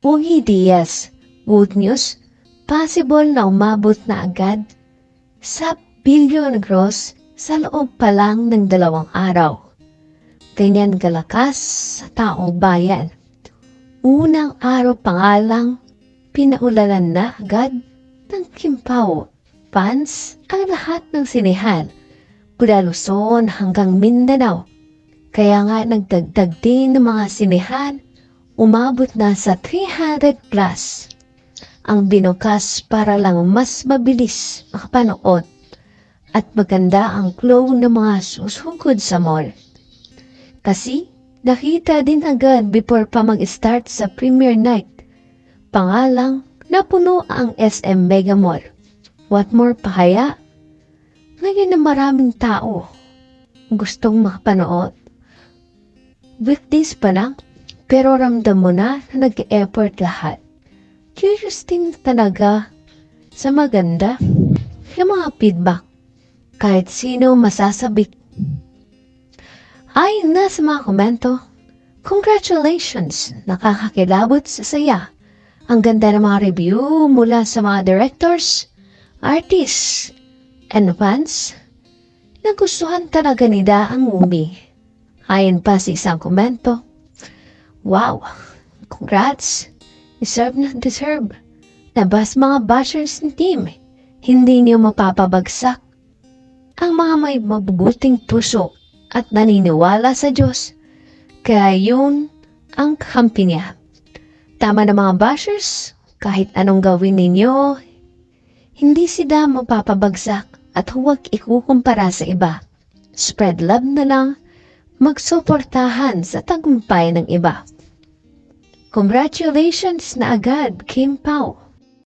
Ugi Diaz, good news, possible na umabot na agad sa billion gross sa loob pa lang ng dalawang araw. Ganyan kalakas sa taong bayan. Unang araw pa nga lang, pinaulalan na agad ng Kimpaw. Fans ang lahat ng sinehan, mula Luzon hanggang Mindanao. Kaya nga nagdagdag din ng mga sinehan, umabot na sa 300 plus. Ang binukas para lang mas mabilis makapanood at maganda ang flow ng mga susugod sa mall. Kasi nakita din agad before pa mag-start sa premiere night. Pangalang napuno ang SM Mega Mall. What more pa kaya? Ngayon na maraming tao gustong makapanood. Weekdays pa lang, pero ramdam mo na na nag-effort lahat. Curious din talaga sa maganda yung mga feedback. Kahit sino masasabik. Ayon na sa mga komento, congratulations! Nakakakilabot sa saya. Ang ganda ng mga review mula sa mga directors, artists, and fans. Nagustuhan talaga nila ang movie. Ayon pa sa isang komento, Wow! Congrats! Deserve na deserve. Labas mga bashers ni team. Hindi niyo mapapabagsak. Ang mga may mabubuting puso at naniniwala sa Diyos. Kaya yun ang kampi niya. Tama na mga bashers, kahit anong gawin ninyo, hindi sila mapapabagsak at huwag ikukumpara sa iba. Spread love na lang, magsuportahan sa tagumpay ng iba. Congratulations na agad, Kim Pao.